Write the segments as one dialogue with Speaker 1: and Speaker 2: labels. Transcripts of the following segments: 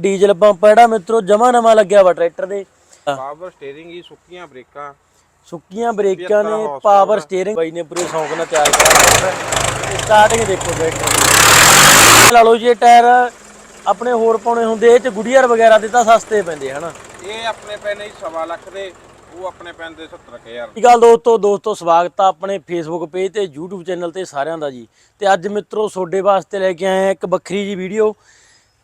Speaker 1: Diesel pump ਜਿਹੜਾ ਮਿੱਤਰੋ ਜਮਾ ਨਵਾਂ ਲੱਗਿਆ ਵਾ ਟਰੈਕਟਰ ਦੇ।
Speaker 2: ਪਾਵਰ ਸਟੀਅਰਿੰਗ ਹੀ ਸੁੱਕੀਆਂ ਬ੍ਰੇਕਾਂ।
Speaker 1: ਸੁੱਕੀਆਂ ਬ੍ਰੇਕਾਂ ਨੇ
Speaker 2: 75
Speaker 1: ਪਾਵਰ ਸਟੀਅਰਿੰਗ ਬਾਈ ਨੇ ਪੂਰੇ ਸ਼ੌਂਕ ਨਾਲ ਤਿਆਰ ਕਰਾਇਆ ਤੇ ਸਟਾਰਟਿੰਗ ਦੇਖੋ ਟਰੈਕਟਰ। ਦੀ ਲਾ ਲਓ ਜੀ ਇਹ ਟਾਇਰ ਆਪਣੇ ਹੋਰ ਪਾਉਣੇ ਹੁੰਦੇ ਇਹ ਚ ਗੁੜੀਅਰ ਵਗੈਰਾ ਦੇ ਤਾਂ ਸਸਤੇ ਪੈਂਦੇ ਹਨਾ?
Speaker 2: ਇਹ ਆਪਣੇ ਪੈਣੇ ਹੀ ਸਵਾ ਲੱਖ ਦੇ ਉਹ ਆਪਣੇ ਪੈਂਦੇ 70000
Speaker 1: ਕੀ ਗੱਲ ਦੋਸਤੋ ਦੋਸਤੋ ਸਵਾਗਤ ਆ ਆਪਣੇ ਫੇਸਬੁੱਕ ਪੇਜ ਤੇ YouTube ਚੈਨਲ ਤੇ ਸਾਰਿਆਂ ਦਾ ਜੀ। ਤੇ ਅੱਜ ਮਿੱਤਰੋ ਤੁਹਾਡੇ ਵਾਸਤੇ ਲੈ ਕੇ ਆਏ ਆ ਇੱਕ ਵੱਖਰੀ ਜੀ ਵੀਡੀਓ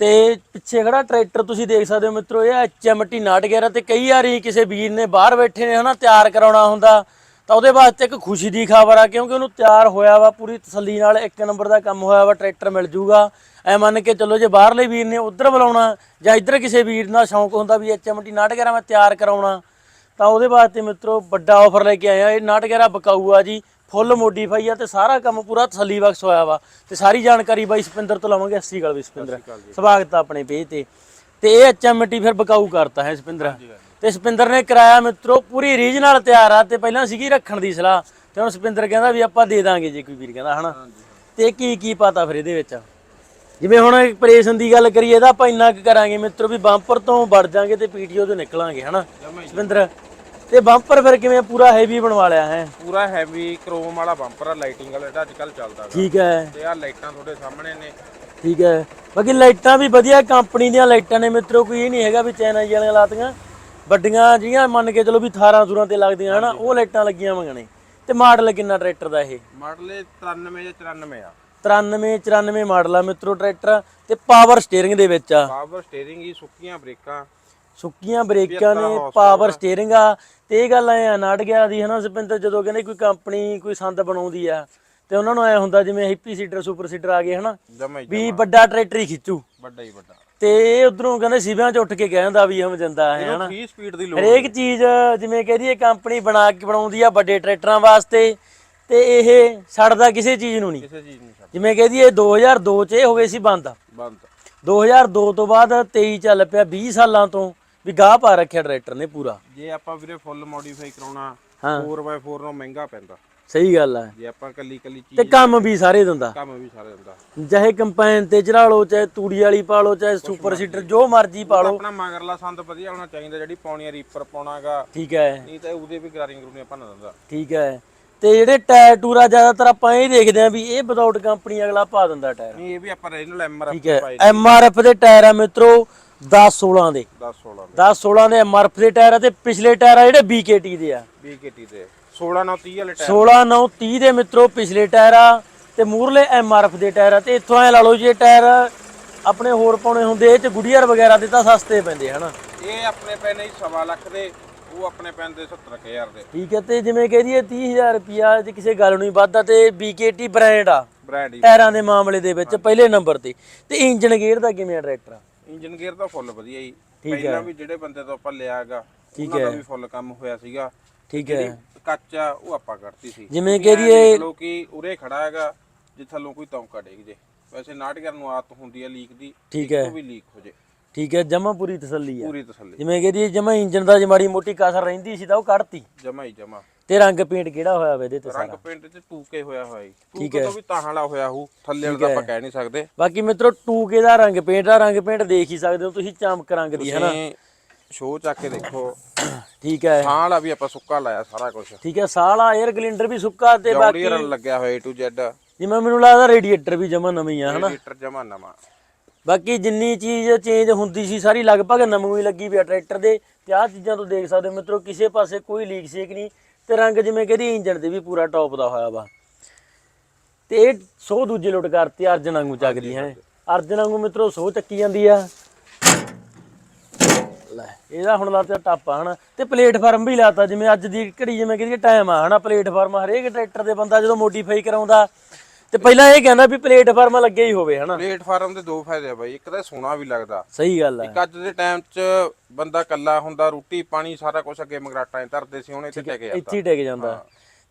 Speaker 1: ਤੇ ਪਿੱਛੇ ਖੜਾ ਟਰੈਕਟਰ ਤੁਸੀਂ ਦੇਖ ਸਕਦੇ ਹੋ ਮਿੱਤਰੋ, ਇਹ ਐਚਐਮਟੀ 911 ਤੇ ਕਈ ਵਾਰੀ ਕਿਸੇ ਵੀਰ ਨੇ ਬਾਹਰ ਬੈਠੇ ਨੇ ਹਨਾ, ਤਿਆਰ ਕਰਾਉਣਾ ਹੁੰਦਾ, ਤਾਂ ਉਹਦੇ ਵਾਸਤੇ ਇੱਕ ਖੁਸ਼ੀ ਦੀ ਖਬਰ ਆ, ਕਿਉਂਕਿ ਉਹਨੂੰ ਤਿਆਰ ਹੋਇਆ ਵਾ, ਪੂਰੀ ਤਸੱਲੀ ਨਾਲ ਇੱਕ ਨੰਬਰ ਦਾ ਕੰਮ ਹੋਇਆ ਵਾ, ਟਰੈਕਟਰ ਮਿਲ ਜੂਗਾ। ਐ ਮੰਨ ਕੇ ਚੱਲੋ, ਜੇ ਬਾਹਰਲੇ ਵੀਰ ਨੇ ਉਧਰ ਬੁਲਾਉਣਾ, ਜਾਂ ਇੱਧਰ ਕਿਸੇ ਵੀਰ ਦਾ ਸ਼ੌਂਕ ਹੁੰਦਾ ਵੀ ਐਚਐਮਟੀ 911 ਮੈਂ ਤਿਆਰ ਕਰਾਉਣਾ, ਤਾਂ ਉਹਦੇ ਵਾਸਤੇ ਮਿੱਤਰੋ ਵੱਡਾ ਆਫਰ ਲੈ ਕੇ ਆਇਆ, ਇਹ ਨਾਟਕਰਾ ਬਕਾਊ ਆ ਜੀ। ਫੁੱਲ ਮੋਡੀਫਾਈ ਆ ਤੇ ਸਾਰਾ ਕੰਮ ਪੂਰਾ ਤਸੱਲੀ ਬਖਸ਼ ਹੋਇਆ ਵਾ। ਤੇ ਸਾਰੀ ਜਾਣਕਾਰੀ ਬਾਈ ਸਪਿੰਦਰ ਤੋਂ ਲਵਾਂਗੇ। 80 ਗੱਲ ਵੀ ਸਪਿੰਦਰ। ਸਵਾਗਤ ਆ ਆਪਣੇ ਪੇਜ ਤੇ। ਤੇ ਇਹ ਐਚਐਮਟੀ ਫਿਰ ਬਕਾਊ ਕਰਤਾ ਹੈ ਸਪਿੰਦਰ। ਤੇ ਸਪਿੰਦਰ ਨੇ ਕਰਾਇਆ ਮਿੱਤਰੋ ਪੂਰੀ ਰੀਜਨਲ ਤਿਆਰ ਆ ਤੇ ਪਹਿਲਾਂ ਸੀਗੀ ਰੱਖਣ ਦੀ ਸਲਾਹ। ਤੇ ਹੁਣ ਸਪਿੰਦਰ ਕਹਿੰਦਾ ਵੀ ਆਪਾਂ ਦੇ ਦਾਂਗੇ ਜੇ ਕੋਈ ਵੀਰ ਕਹਿੰਦਾ ਹਨਾ? ਤੇ ਕੀ ਕੀ ਪਤਾ ਫਿਰ ਇਹਦੇ ਵਿੱਚ? ਜਿਵੇਂ ਹੁਣ ਆਪਰੇਸ਼ਨ ਦੀ ਗੱਲ ਕਰੀਏ ਤਾਂ ਆਪਾਂ ਇੰਨਾ ਕੁ ਕਰਾਂਗੇ ਮਿੱਤਰੋ ਵੀ ਬੰਪਰ ਤੋਂ ਵੜ ਜਾਾਂਗੇ ਤੇ ਪੀਟੀਓ ਤੋਂ ਨਿਕਲਾਂਗੇ ਹਨਾ? ਸਪਿੰਦਰ ਤੇ ਬੰਪਰ ਫਿਰ ਕਿਵੇਂ ਪੂਰਾ ਹੈਵੀ ਬਣਵਾ ਲਿਆ ਹੈ।
Speaker 2: ਪੂਰਾ ਹੈਵੀ ਕ੍ਰੋਮ ਵਾਲਾ ਬੰਪਰ ਆ ਲਾਈਟਿੰਗ ਵਾਲਾ ਜਿਹੜਾ ਅੱਜ ਕੱਲ ਚੱਲਦਾ ਗਾ।
Speaker 1: ਠੀਕ ਹੈ।
Speaker 2: ਤੇ ਆ ਲਾਈਟਾਂ ਤੁਹਾਡੇ ਸਾਹਮਣੇ ਨੇ।
Speaker 1: ਠੀਕ ਹੈ। ਬਾਕੀ ਲਾਈਟਾਂ ਵੀ ਵਧੀਆ ਕੰਪਨੀ ਦੀਆਂ ਲਾਈਟਾਂ ਨੇ ਮਿੱਤਰੋ ਕੋਈ ਇਹ ਨਹੀਂ ਹੈਗਾ ਵੀ ਚਾਈਨਾ ਜੀ ਵਾਲੀਆਂ ਲਾਤੀਆਂ। ਵੱਡੀਆਂ ਜਿਹੜੀਆਂ ਮੰਨ ਕੇ ਚਲੋ ਵੀ 18 ਦੂਰਾਂ ਤੇ ਲੱਗਦੀਆਂ ਹਨਾ? ਉਹ ਲਾਈਟਾਂ ਲੱਗੀਆਂ ਨੇ। ਤੇ ਮਾਡਲ ਕਿੰਨਾ ਟਰੈਕਟਰ ਦਾ ਇਹ?
Speaker 2: ਮਾਡਲ ਇਹ 93 ਜਾਂ 94 ਆ।
Speaker 1: 93 94 ਮਾਡਲ ਆ ਮਿੱਤਰੋ ਟਰੈਕਟਰ ਤੇ ਪਾਵਰ ਸਟੀਅਰਿੰਗ ਦੇ ਵਿੱਚ ਆ।
Speaker 2: ਪਾਵਰ ਸਟੀਅਰਿੰਗ ਹੀ ਸੁੱਕੀਆਂ ਬ੍ਰੇਕਾਂ।
Speaker 1: ਸੁੱਕੀਆਂ ਬ੍ਰੇਕਾਂ ਨੇ ਪਾਵਰ ਸਟੀਅਰਿੰਗ ਆ ਤੇ ਇਹ ਗੱਲ ਐ ਨਾਟ ਗਿਆ ਦੀ ਹਨਾ ਸਪਿੰਦਰ ਜਦੋਂ ਕਹਿੰਦੇ ਕੋਈ ਕੰਪਨੀ ਕੋਈ ਸੰਦ ਬਣਾਉਂਦੀ ਆ ਤੇ ਉਹਨਾਂ ਨੂੰ ਐ ਹੁੰਦਾ ਜਿਵੇਂ ਹਿੱਪੀ ਸੀਟਰ ਸੁਪਰ ਸੀਟਰ ਆ ਗਏ ਹਨਾ? ਵੀ ਵੱਡਾ ਟਰੈਕਟਰ ਹੀ ਖਿੱਚੂ।
Speaker 2: ਵੱਡਾ ਹੀ ਵੱਡਾ।
Speaker 1: ਤੇ ਇਹ ਉਧਰੋਂ ਕਹਿੰਦੇ ਸਿਵਿਆਂ 'ਚ ਉੱਠ ਕੇ ਕਹਿੰਦਾ ਵੀ ਹਮ ਜੰਦਾ ਹੈ ਹਨਾ?
Speaker 2: 3 ਸਪੀਡ ਦੀ
Speaker 1: ਹਰੇਕ ਚੀਜ਼ ਜਿਵੇਂ ਕਹਦੀ ਇਹ ਕੰਪਨੀ ਬਣਾ ਕੇ ਬਣਾਉਂਦੀ ਆ ਵੱਡੇ ਟਰੈਕਟਰਾਂ ਵਾਸਤੇ ਤੇ ਇਹ ਛੱਡਦਾ ਕਿਸੇ ਚੀਜ਼ ਨੂੰ ਨਹੀਂ।
Speaker 2: ਕਿਸੇ ਚੀਜ਼ ਨਹੀਂ ਛੱਡ
Speaker 1: ਜਿਵੇਂ ਕਹਦੀ ਇਹ 2002 ਚ ਇਹ ਹੋ ਗਏ ਸੀ ਬੰਦ।
Speaker 2: ਬੰਦ।
Speaker 1: 2002 ਤੋਂ ਬਾਅਦ 23 ਚੱਲ ਪਿਆ 20 ਸਾਲਾਂ ਤੋਂ। ਵੀ ਗਾਹ ਪਾ ਰੱਖਿਆ ਟਰੈਕਟਰ ਨੇ ਪੂਰਾ।
Speaker 2: ਜੇ ਆਪਾਂ ਵੀਰੇ ਫੁੱਲ ਮੋਡੀਫਾਈ ਕਰਾਉਣਾ
Speaker 1: ਹਾਂ।
Speaker 2: 4x4 ਨਾਲ ਮਹਿੰਗਾ ਪੈਂਦਾ।
Speaker 1: ਸਹੀ ਗੱਲ ਹੈ
Speaker 2: ਜੇ ਆਪਾਂ ਕੱਲੀ ਕੱਲੀ
Speaker 1: ਤੇ
Speaker 2: ਚੀਜ਼
Speaker 1: ਕੰਮ ਵੀ ਸਾਰੇ ਦਿੰਦਾ।
Speaker 2: ਕੰਮ ਵੀ ਸਾਰੇ ਹੁੰਦਾ
Speaker 1: ਚਾਹੇ ਕੰਪਾਈਨ ਤੇ ਚੜਾ ਲਓ ਚਾਹੇ ਤੂੜੀ ਵਾਲੀ ਪਾ ਲਓ ਚਾਹੇ ਸੁਪਰ ਸੀਟਰ ਜੋ ਮਰਜ਼ੀ ਪਾ ਲਓ।
Speaker 2: ਆਪਣਾ ਮਗਰਲਾ ਸੰਦ ਵਧੀਆ ਹੋਣਾ ਚਾਹੀਦਾ ਜਿਹੜੀ ਪਾਉਣੀ ਆ ਰੀਪਰ ਪਾਉਣਾਗਾ।
Speaker 1: ਠੀਕ ਹੈ।
Speaker 2: ਨਹੀਂ ਤਾਂ ਉਹਦੇ ਵੀ ਗਰਾਰੀਆਂ ਗਰੂਨੀਆਂ ਭੰਨ ਦਿੰਦਾ।
Speaker 1: ਠੀਕ ਹੈ। ਤੇ ਜਿਹੜੇ ਟਾਇਰ ਟੂਰਾ ਜ਼ਿਆਦਾਤਰ ਆਪਾਂ ਇਹ ਦੇਖਦੇ ਆਂ ਵੀ ਇਹ ਵਿਦਆਊਟ ਕੰਪਨੀ ਅਗਲਾ ਪਾ ਦਿੰਦਾ ਟਾਇਰ।
Speaker 2: ਨਹੀਂ ਇਹ ਵੀ ਆਪਾਂ ਰੀਜਨਲ ਐਮਆਰਐਫ
Speaker 1: ਠੀਕ ਹੈ। ਐਮ ਆਰ ਐਫ ਦੇ ਟਾਇਰ ਆ ਮਿੱਤਰੋ। 10 16 ਦੇ।
Speaker 2: 10 16
Speaker 1: 10 16 ਦੇ ਐਮ ਆਰ ਐਫ ਦੇ ਟਾਇਰ ਆ ਤੇ ਪਿਛਲੇ ਟਾਇਰ ਆ ਜਿਹੜੇ BKT ਦੇ ਆ।
Speaker 2: BKT ਦੇ। 16 ਨਾਲ 30 ਵਾਲੇ ਟਾਇਰ।
Speaker 1: 16 9 30 ਦੇ ਮਿੱਤਰੋ ਪਿਛਲੇ ਟਾਇਰ ਆ ਤੇ ਮੂਰਲੇ ਐਮ ਆਰ ਐਫ ਦੇ ਟਾਇਰ ਆ ਤੇ ਇੱਥੋਂ ਐ ਲਾ ਲਓ ਜੀ ਇਹ ਟਾਇਰ ਆਪਣੇ ਹੋਰ ਪਾਉਣੇ ਹੁੰਦੇ ਇਹ ਚ ਗੁੜੀਅਰ ਵਗੈਰਾ ਦੇ ਤਾਂ ਸਸਤੇ ਪੈਂਦੇ ਹਨਾ?
Speaker 2: ਇਹ ਆਪਣੇ ਪੈਣੇ ਹੀ ਸਵਾ ਲੱਖ ਦੇ ਉਹ ਆਪਣੇ ਪੈਂਦੇ 70000 ਦੇ।
Speaker 1: ਠੀਕ ਹੈ ਤੇ ਜਿਵੇਂ ਕਹਿ ਦਈਏ 30000 ਰੁਪਿਆ ਜੇ ਕਿਸੇ ਗੱਲ ਨੂੰ ਹੀ ਵੱਧਦਾ ਤੇ BKT ਬ੍ਰਾਂਡ ਆ।
Speaker 2: ਬ੍ਰੈਡ ਹੀ।
Speaker 1: ਟਾਇਰਾਂ ਦੇ ਮਾਮਲੇ ਦੇ ਵਿੱਚ ਪਹਿਲੇ ਨੰਬਰ ਤੇ। ਤੇ ਇੰਜਨ ਗੇਅਰ ਦਾ ਕਿਵੇਂ ਆ ਟਰੈਕਟਰ?
Speaker 2: ਇੰਜਨ ਗੇਅਰ ਦਾ ਫੁੱਲ ਵਧੀਆ ਜੀ। ਪਹਿਲਾਂ ਵੀ ਜਿਹੜੇ ਬੰਦੇ ਤੋਂ ਆਪਾਂ ਲਿਆਗਾ ਉਹਨਾਂ ਦਾ ਵੀ ਫੁੱਲ ਕੰਮ ਹੋਇਆ ਸੀਗਾ।
Speaker 1: ਠੀਕ ਹੈ।
Speaker 2: ਕੱਚ ਉਹ ਆਪਾਂ ਕੱਢਤੀ ਸੀ।
Speaker 1: ਜਿਵੇਂ ਕਹਿ ਦਈਏ
Speaker 2: ਲੋਕੀ ਉਰੇ ਖੜਾ ਹੈਗਾ ਜੇ ਥੱਲੋਂ ਕੋਈ ਤੌਂਕਾ ਡੇਗ ਜੇ। ਵੈਸੇ ਨਾਟ ਕਰਨ ਨੂੰ ਆਦਤ ਹੁੰਦੀ ਹੈ ਲੀਕ ਦੀ
Speaker 1: ਠੀਕ ਹੈ।
Speaker 2: ਉਹ ਵੀ ਲੀਕ ਹੋ ਜੇ।
Speaker 1: ਠੀਕ ਹੈ ਜਮਾ ਪੂਰੀ ਤਸੱਲੀ ਆ
Speaker 2: ਪੂਰੀ ਤਸੱਲੀ।
Speaker 1: ਜਿਵੇਂ ਦਈਏ ਜਮਾ ਇੰਜਨ ਦਾ ਜੇ ਮਾੜੀ ਮੋਟੀ ਕਸਰ ਰਹਿੰਦੀ ਸੀ ਤਾਂ ਉਹ ਕੱਢਤੀ।
Speaker 2: ਜਮਾ ਹੀ ਜਮਾ।
Speaker 1: ਤੇ ਰੰਗ ਪੇਂਟ ਕਿਹੜਾ ਹੋਇਆ ਵਾ ਇਹਦੇ ਤੇ
Speaker 2: ਰੰਗ
Speaker 1: ਸਾਰਾ?
Speaker 2: ਪੇਂਟ ਚ ਟੂਕੇ ਹੋਇਆ ਹੋਇਆ ਜੀ। ਟੂਕੇ ਤੋਂ ਵੀ ਤਾਂ ਵਾਲਾ ਹੋਇਆ ਹੂ ਥੱਲੇ ਵਾਲਾ ਤਾਂ ਆਪਾਂ ਕਹਿ ਨਹੀਂ ਸਕਦੇ।
Speaker 1: ਬਾਕੀ ਮਿੱਤਰੋ 2K ਦਾ ਰੰਗ ਪੇਂਟ ਆ ਰੰਗ ਪੇਂਟ ਦੇਖ ਹੀ ਸਕਦੇ ਹੋ ਤੁਸੀਂ ਚਮਕ ਰੰਗ ਦੀ ਹੈ ਨਾ
Speaker 2: ਤੁਸੀਂ ਸ਼ੋਅ ਚੱਕ ਕੇ ਦੇਖੋ।
Speaker 1: ਠੀਕ ਹੈ।
Speaker 2: ਥਾਂ ਵਾਲਾ ਵੀ ਆਪਾਂ ਸੁੱਕਾ ਲਾਇਆ ਸਾਰਾ ਕੁਝ
Speaker 1: ਠੀਕ ਹੈ ਸਾਲਾ 에ਅਰ ਗਲਿੰਡਰ ਵੀ ਸੁੱਕਾ ਤੇ ਬਾਕੀ
Speaker 2: ਜੌਂਡੀਅਰ ਲੱਗਿਆ ਹੋਇਆ A to Z
Speaker 1: ਜਿਵੇਂ ਮੈਨੂੰ ਲੱਗਦਾ ਰੇਡੀਏਟਰ ਵੀ ਜਮਾ ਨਵੀਂ ਆ ਹਨਾ?
Speaker 2: ਲੀਟਰ ਜਮਾ ਨਵਾਂ।
Speaker 1: ਬਾਕੀ ਜਿੰਨੀ ਚੀਜ਼ ਚੇਂਜ ਹੁੰਦੀ ਸੀ ਸਾਰੀ ਲਗਭਗ ਨਵੀਂ ਹੀ ਲੱਗੀ ਵੀ ਆ ਟਰੈਕਟਰ ਦੇ। ਤੇ ਆਹ ਚੀਜ਼ਾਂ ਤੋਂ ਦੇਖ ਸਕਦੇ ਹੋ ਮਿੱਤਰੋ ਕਿਸੇ ਪਾਸੇ ਕੋਈ ਲੀਕ ਸੇਕ ਨਹੀਂ। ਤੇ ਰੰਗ ਜਿਵੇਂ ਕਹਿੰਦੀ ਇੰਜਨ ਦੇ ਵੀ ਪੂਰਾ ਟੌਪ ਦਾ ਹੋਇਆ ਵਾ। ਤੇ ਇਹ ਸੋ ਦੂਜੇ ਲੁੱਟ ਕਰਤੀ ਅਰਜਨ ਵਾਂਗੂ ਚੱਕਦੀ ਹੈ। ਅਰਜਨ ਵਾਂਗੂ ਮਿੱਤਰੋ ਸੋ ਚੱਕੀ ਜਾਂਦੀ ਆ। ਲੈ ਇਹਦਾ ਹੁਣ ਲਾਤਾ ਟਾਪਾ ਹਨਾ। ਤੇ ਪਲੇਟਫਾਰਮ ਵੀ ਲਾਤਾ ਜਿਵੇਂ ਅੱਜ ਦੀ ਘੜੀ ਜਿਵੇਂ ਕਹਿੰਦੀ ਟਾਈਮ ਆ ਹਨਾ। ਪਲੇਟਫਾਰਮ ਹਰੇਕ ਟਰੈਕਟਰ ਦੇ ਬੰਦਾ ਜਦੋਂ ਮੋਡੀਫਾਈ ਕਰਾਉਂਦਾ ਤੇ ਪਹਿਲਾਂ ਇਹ ਕਹਿੰਦਾ ਵੀ ਪਲੇਟਫਾਰਮ ਲੱਗੇ ਹੀ ਹੋਵੇ ਹਨਾ?
Speaker 2: ਪਲੇਟਫਾਰਮ ਦੇ ਦੋ ਫਾਇਦੇ ਆ ਬਾਈ ਇੱਕ ਤਾਂ ਸੋਹਣਾ ਵੀ ਲੱਗਦਾ।
Speaker 1: ਸਹੀ ਗੱਲ ਹੈ
Speaker 2: ਇੱਕ ਅੱਜ ਦੇ ਟਾਈਮ 'ਚ ਬੰਦਾ ਕੱਲਾ ਹੁੰਦਾ ਰੋਟੀ ਪਾਣੀ ਸਾਰਾ ਕੁਝ ਅੱਗੇ ਮਗਰਾਟਾਂ 'ਚ ਧਰਦੇ ਸੀ ਹੁਣ ਇੱਥੇ ਟਿਕ ਜਾਂਦਾ।
Speaker 1: ਇੱਥੇ ਟਿਕ ਜਾਂਦਾ।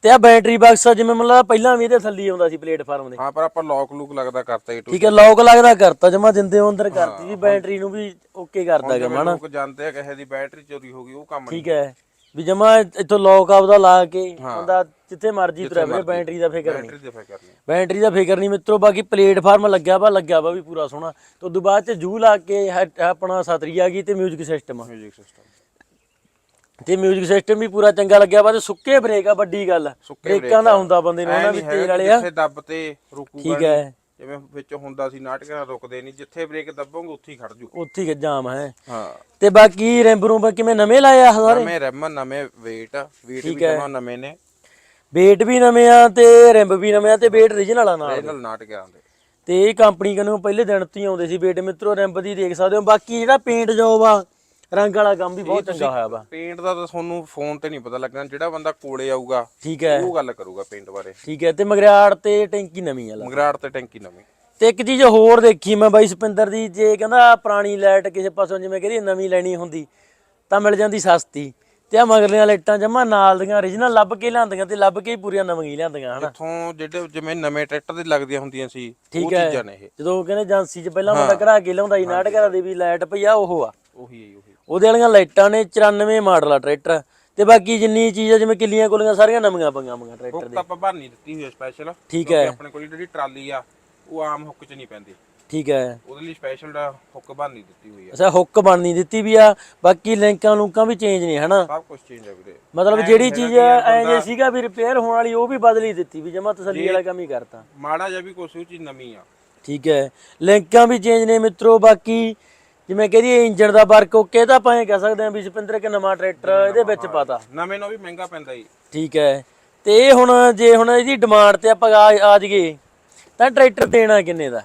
Speaker 1: ਤੇ ਆ ਬੈਟਰੀ ਬਾਕਸ ਜਿਵੇਂ ਮਤਲਬ ਪਹਿਲਾਂ ਵੀ ਇਹਦੇ ਥੱਲੇ ਆਉਂਦਾ ਸੀ ਪਲੇਟਫਾਰਮ ਦੇ।
Speaker 2: ਹਾਂ ਪਰ ਆਪਾਂ ਲੋਕ ਲੂਕ ਲੱਗਦਾ ਕਰਤਾ ਟੂ
Speaker 1: ਠੀਕ ਹੈ ਲੌਕ ਲੱਗਦਾ ਕਰਤਾ ਜਮਾ ਦਿੰਦੇ ਹੋ ਅੰਦਰ ਕਰਤੀ ਜੀ ਬੈਟਰੀ ਨੂੰ ਵੀ ਓਕੇ ਕਰਦਾ ਗਾ ਹਨਾ?
Speaker 2: ਲੋਕ ਜਾਣਦੇ ਆ ਕਿਸੇ ਦੀ ਬੈਟਰੀ ਚੋਰੀ ਹੋ ਗਈ ਉਹ ਕੰਮ ਨਹੀਂ।
Speaker 1: ਠੀਕ ਹੈ। ਵੀ ਜਮਾ ਇੱਥੋਂ ਲੋਕ ਆਪਦਾ ਲਾ ਕੇ ਬੰਦਾ ਜਿੱਥੇ ਮਰਜੀ ਤੁਰਿਆ ਫਿਰੇ ਬੈਟਰੀ ਦਾ ਫਿਕਰ ਨਹੀਂ
Speaker 2: ਬੈਟਰੀ ਦੇ ਫਿਕਰ ਨਹੀਂ
Speaker 1: ਬੈਟਰੀ ਦਾ ਫਿਕਰ ਨਹੀਂ ਮਿੱਤਰੋ ਬਾਕੀ ਪਲੇਟਫਾਰਮ ਲੱਗਿਆ ਵਾ ਲੱਗਿਆ ਵਾ ਵੀ ਪੂਰਾ ਸੋਹਣਾ ਤੇ ਉਦੋਂ ਬਾਅਦ ਚ ਜੂ ਲਾ ਕੇ ਹ- ਆਪਣਾ ਸਤਰੀ ਆ ਗਈ ਤੇ 뮤직 ਸਿਸਟਮ
Speaker 2: ਮਿਊਜ਼ਿਕ ਸਿਸਟਮ
Speaker 1: ਤੇ 뮤직 ਸਿਸਟਮ ਵੀ ਪੂਰਾ ਚੰਗਾ ਲੱਗਿਆ ਵਾ ਤੇ ਸੁੱਕੇ ਬ੍ਰੇਕ ਆ ਵੱਡੀ ਗੱਲ
Speaker 2: ਸੁੱਕੇ
Speaker 1: ਬ੍ਰੇਕਾਂ ਦਾ ਹੁੰਦਾ ਬੰਦੇ ਨੂੰ ਉਹਨਾਂ ਵੀ ਤੇਲ ਵਾਲੇ ਆ
Speaker 2: ਜਿੱਥੇ ਦੱਬ ਤੇ ਰੁਕੂਗਾ
Speaker 1: ਠੀਕ ਹੈ
Speaker 2: ਜਿਵੇਂ ਵਿੱਚ ਹੁੰਦਾ ਸੀ ਨਾਟਕਾਂ ਰੁਕਦੇ ਨਹੀਂ। ਜਿੱਥੇ ਬ੍ਰੇਕ ਦੱਬੋਗੇ ਉੱਥੇ ਹੀ ਖੜ ਜੂ।
Speaker 1: ਉੱਥੇ ਹੀ ਜਾਮ ਹੈ
Speaker 2: ਹਾਂ।
Speaker 1: ਤੇ ਬਾਕੀ ਰੈਂਬ ਰੂਮ ਕਿਵੇਂ ਨਵੇਂ ਲਾਏ ਆ ਸਾਰੇ?
Speaker 2: ਨਵੇਂ ਰੈਮ ਨਵੇਂ weight weight ਵੀ ਜਮਾ ਨਵੇਂ ਨੇ।
Speaker 1: ਵੇਟ ਵੀ ਨਵੇਂ ਆ ਤੇ ਰਿੰਬ ਵੀ ਨਵੇਂ ਆ ਤੇ ਵੇਟ ਰੀਜਨਲ ਆ ਨਾਲ
Speaker 2: ਇਹਨਲ ਨਾਟਕਾਂ ਦੇ
Speaker 1: ਤੇ ਇਹ ਕੰਪਨੀ ਕਨੂੰ ਪਹਿਲੇ ਦਿਨ ਤੋਂ ਹੀ ਆਉਂਦੇ ਸੀ ਵੇਟ ਮਿੱਤਰੋ ਰਿੰਬ ਦੀ ਦੇਖ ਸਕਦੇ ਹੋ। ਬਾਕੀ ਜਿਹੜਾ ਪੇਂਟ ਜੋਬ ਆ ਰੰਗ ਵਾਲਾ ਕੰਮ ਵੀ ਬਹੁਤ ਚੰਗਾ ਹੋਇਆ ਵਾ।
Speaker 2: ਪੇਂਟ ਦਾ ਤਾਂ ਤੁਹਾਨੂੰ ਫੋਨ ਤੇ ਨਹੀਂ ਪਤਾ ਲੱਗਣਾ ਜਿਹੜਾ ਬੰਦਾ ਕੋਲੇ ਆਊਗਾ
Speaker 1: ਠੀਕ ਹੈ।
Speaker 2: ਉਹ ਗੱਲ ਕਰੂਗਾ ਪੇਂਟ ਬਾਰੇ।
Speaker 1: ਠੀਕ ਹੈ ਤੇ ਮਗਰਿਆੜ ਤੇ ਟੈਂਕੀ ਨਵੀਂ ਆ ਲਾ।
Speaker 2: ਮਗਰਾੜ ਤੇ ਟੈਂਕੀ ਨਵੀਂ।
Speaker 1: ਤੇ ਇੱਕ ਚੀਜ਼ ਹੋਰ ਦੇਖੀ ਮੈਂ ਬਾਈ ਸੁਪਿੰਦਰ ਦੀ ਜੇ ਕਹਿੰਦਾ ਪੁਰਾਣੀ ਲਾਈਟ ਕਿਸੇ ਪਾਸੋਂ ਜਿਵੇਂ ਕਹਿੰਦੀ ਨਵੀਂ ਲੈਣੀ ਹੁੰਦੀ ਤਾਂ ਮਿਲ ਜਾਂਦੀ ਸਸਤੀ। ਤੇ ਆ ਮਗਰਲੀਆਂ ਲਾਈਟਾਂ ਜਮਾ ਨਾਲ ਦੀਆਂ origignal ਲੱਭ ਕੇ ਲਿਆਂਦੀਆਂ ਤੇ ਲੱਭ ਕੇ ਹੀ ਪੂਰੀਆਂ ਨਵੀਆਂ ਹੀ ਲਿਆਂਦੀਆਂ ਹਨਾ?
Speaker 2: ਇੱਥੋਂ ਜਿਹੜੇ ਜਿਵੇਂ ਨਵੇਂ ਟਰੈਕਟਰ ਦੇ ਲੱਗਦੀਆਂ ਹੁੰਦੀਆਂ ਸੀ ਉਹ ਚੀਜ਼ਾਂ ਨੇ ਇਹ।
Speaker 1: ਜਦੋਂ ਕਹਿੰਦੇ ਏਜੰਸੀ 'ਚ ਪਹਿਲਾਂ ਬੰਦਾ ਕਢਾ ਕੇ ਲਿਆਉਂਦਾ ਸੀ ਨਾਟ ਘਰਾਂ ਦੀ ਵੀ ਲਾਈਟ ਪਈ ਆ ਉਹ ਆ।
Speaker 2: ਉਹੀ ਹੈ ਉਹੀ
Speaker 1: ਉਹਦੇ ਵਾਲੀਆਂ ਲਾਈਟਾਂ ਨੇ 94 ਮਾਡਲ ਆ ਟਰੈਕਟਰ। ਤੇ ਬਾਕੀ ਜਿੰਨੀ ਚੀਜ਼ ਜਿਵੇਂ ਕਿੱਲੀਆਂ ਕੁਲੀਆਂ ਸਾਰੀਆਂ ਨਵੀਆਂ ਪਈਆਂ ਪਈਆਂ ਟਰੈਕਟਰ
Speaker 2: ਹੁੱਕ ਆਪਾਂ ਭਰਨੀ ਦਿੱਤੀ ਹੋਈ ਹੈ ਸਪੈਸ਼ਲ
Speaker 1: ਠੀਕ ਹੈ।
Speaker 2: ਆਪਣੇ ਕੋਲ ਜਿਹੜੀ ਟਰਾਲੀ ਆ ਉਹ ਆਮ ਹੁੱਕ 'ਚ ਨਹੀਂ ਪੈਂਦੀ।
Speaker 1: ਠੀਕ ਹੈ।
Speaker 2: ਉਹਦੇ ਲਈ ਸਪੈਸ਼ਲ ਦਾ ਹੁੱਕ ਭਰਨੀ ਦਿੱਤੀ ਹੋਈ ਆ।
Speaker 1: ਅੱਛਾ ਹੁੱਕ ਬਣਨੀ ਦਿੱਤੀ ਵੀ ਆ ਬਾਕੀ ਲਿੰਕਾਂ ਲੁੰਕਾਂ ਵੀ ਚੇਂਜ ਨਹੀਂ ਹਨਾ?
Speaker 2: ਸਭ ਕੁਝ ਚੇਂਜ ਹੈ ਵੀਰੇ।
Speaker 1: ਮਤਲਬ ਜਿਹੜੀ ਚੀਜ਼ ਐ ਜੇ ਸੀਗਾ ਵੀ ਰਿਪੇਅਰ ਹੋਣ ਵਾਲੀ ਉਹ ਵੀ ਬਦਲੀ ਦਿੱਤੀ ਵੀ ਜਮਾ ਤਸੱਲੀ ਵਾਲਾ ਕੰਮ ਹੀ ਕਰਤਾ।
Speaker 2: ਮਾੜਾ ਜਿਹਾ ਵੀ ਕੁਛ ਉਹ ਚੀਜ਼ ਨਵੀਂ ਆ।
Speaker 1: ਠੀਕ ਹੈ। ਲਿੰਕਾਂ ਵੀ ਚੇਂਜ ਨੇ ਮਿੱਤਰੋ ਬਾਕੀ ਜਿਵੇਂ ਕਹਦੀਏ ਇੰਜਨ ਦਾ ਵਰਕ ਓਕੇ ਤਾਂ ਆਪਾਂ ਇਹ ਕਹਿ ਸਕਦੇ ਹਾਂ ਵੀ ਸੁਪਿੰਦਰ ਕੇ ਨਵਾਂ ਟਰੈਕਟਰ ਇਹਦੇ ਵਿੱਚ ਪਾਤਾ।
Speaker 2: ਨਵੇਂ ਨੂੰ ਵੀ ਮਹਿੰਗਾ ਪੈਂਦਾ ਜੀ।
Speaker 1: ਠੀਕ ਹੈ। ਤੇ ਇਹ ਹੁਣ ਜੇ ਹੁਣ ਇਹਦੀ ਡਿਮਾਂਡ ਤੇ ਆਪਾਂ ਆ ਆ ਜਾਈਏ ਤਾਂ ਟਰੈਕਟਰ ਦੇਣਾ ਕਿੰਨੇ ਦਾ?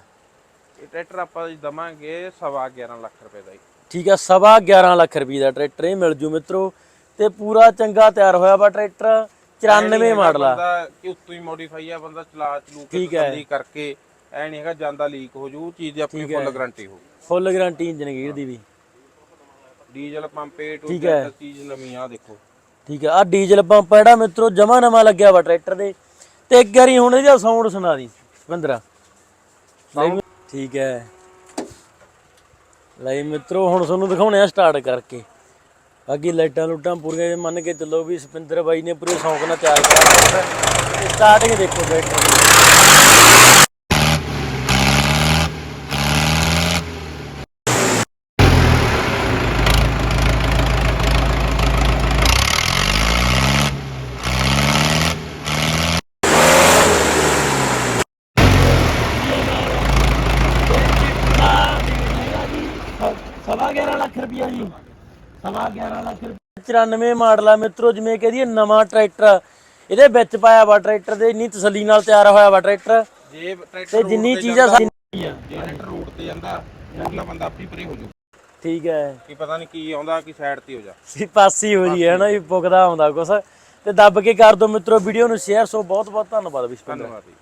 Speaker 2: ਇਹ ਟਰੈਕਟਰ ਆਪਾਂ ਜੀ ਦਵਾਂਗੇ ਸਵਾ 11 ਲੱਖ ਰੁਪਏ ਦਾ ਜੀ।
Speaker 1: ਠੀਕ ਆ ਸਵਾ 11 ਲੱਖ ਰੁਪਏ ਦਾ ਟਰੈਕਟਰ ਇਹ ਮਿਲ ਜੂ ਮਿੱਤਰੋ। ਤੇ ਪੂਰਾ ਚੰਗਾ ਤਿਆਰ ਹੋਇਆ ਵਾ ਟਰੈਕਟਰ 94 ਮਾਡਲ ਆ।
Speaker 2: ਬੰਦਾ ਕਿ ਉੱਤੋਂ ਹੀ ਮੋਡੀਫਾਈ ਆ ਬੰਦਾ ਚਲਾ ਚਲੂ ਕੇ। ਤਸੱਲੀ ਕਰਕੇ ਐ ਨਹੀਂ ਹੈਗਾ ਜਾਂਦਾ ਲੀਕ ਹੋ ਜੂ ਚੀਜ਼ ਦੀ ਆਪਣੀ ਫੁੱਲ ਗਾਰੰਟੀ ਹੋਊ।
Speaker 1: ਫੁੱਲ ਗਾਰੰਟੀ ਇੰਜਨ ਗੇਅਰ ਦੀ ਵੀ।
Speaker 2: ਡੀਜ਼ਲ ਪੰਪ ਏ ਟੂ
Speaker 1: ਹੈ।
Speaker 2: Z ਚੀਜ਼ ਨਵੀਂ ਆ ਦੇਖੋ।
Speaker 1: ਠੀਕ ਆ ਆ ਡੀਜ਼ਲ ਪੰਪ ਜਿਹੜਾ ਮਿੱਤਰੋ ਜਮਾ ਨਵਾਂ ਲੱਗਿਆ ਵਾ ਟਰੈਕਟਰ ਦੇ। ਤੇ ਇੱਕ ਵਾਰੀ ਹੁਣ ਇਹਦਾ ਸਾਊਂਡ ਸੁਣਾ ਦੀ ਬੰਦਰਾ ਠੀਕ ਹੈ। ਲਈ ਮਿੱਤਰੋ ਹੁਣ ਤੁਹਾਨੂੰ ਦਿਖਾਉਣੇ ਆ ਸਟਾਰਟ ਕਰਕੇ। ਬਾਕੀ ਲਾਈਟਾਂ ਲੁੱਟਾਂ ਪੂਰੀਆਂ ਮੰਨ ਕੇ ਚੱਲੋ ਵੀ ਸੁਪਿੰਦਰ ਬਾਈ ਨੇ ਪੂਰੇ ਸ਼ੌਂਕ ਨਾਲ ਤਿਆਰ ਕਰਾਇਆ। ਤੇ ਸਟਾਰਟਿੰਗ ਦੇਖੋ ਟਰੈਕਟਰ ਦੀ ਸਵਾ 11 ਲੱਖ ਰੁਪਇਆ ਜੀ। ਸਵਾ 11 ਲੱਖ 94 ਮਾਡਲ ਆ ਮਿੱਤਰੋ ਜਿਵੇਂ ਕਹਦੀਏ ਨਵਾਂ ਟਰੈਕਟਰ। ਇਹਦੇ ਵਿੱਚ ਪਾਇਆ ਵਾ ਟਰੈਕਟਰ ਦੇ ਇੰਨੀ ਤਸੱਲੀ ਨਾਲ ਤਿਆਰ ਹੋਇਆ ਵਾ ਟਰੈਕਟਰ।
Speaker 2: ਜੇ
Speaker 1: ਤੇ ਜਿੰਨੀ ਚੀਜ਼ਾਂ ਸਾਰੀ
Speaker 2: ਜੇ ਟਰੈਕਟਰ ਰੋਡ ਤੇ ਜਾਂਦਾ ਉਹਲਾ ਬੰਦਾ ਆਪਣੀ ਪਰੇ ਹੋ ਜੂ
Speaker 1: ਠੀਕ ਹੈ।
Speaker 2: ਕੀ ਪਤਾ ਨਹੀਂ ਕੀ ਆਉਂਦਾ ਕਿ ਸਾਈਡ ਤੇ ਹੋ ਜਾ।
Speaker 1: ਸੀ ਪਾਸੀ ਹੋ ਜੀ ਹੈ ਨਾ ਇਹ ਪੁੱਗਦਾ ਆਉਂਦਾ ਕੁਛ। ਤੇ ਦੱਬ ਕੇ ਕਰ ਦੋ ਮਿੱਤਰੋ ਵੀਡੀਓ ਨੂੰ ਸ਼ੇਅਰ ਸੋ ਬਹੁਤ ਬਹੁਤ ਧੰਨਵਾਦ ਵਿਸ਼ਪਿੰਦਰ
Speaker 2: ਧੰਨਵਾਦ ਜੀ।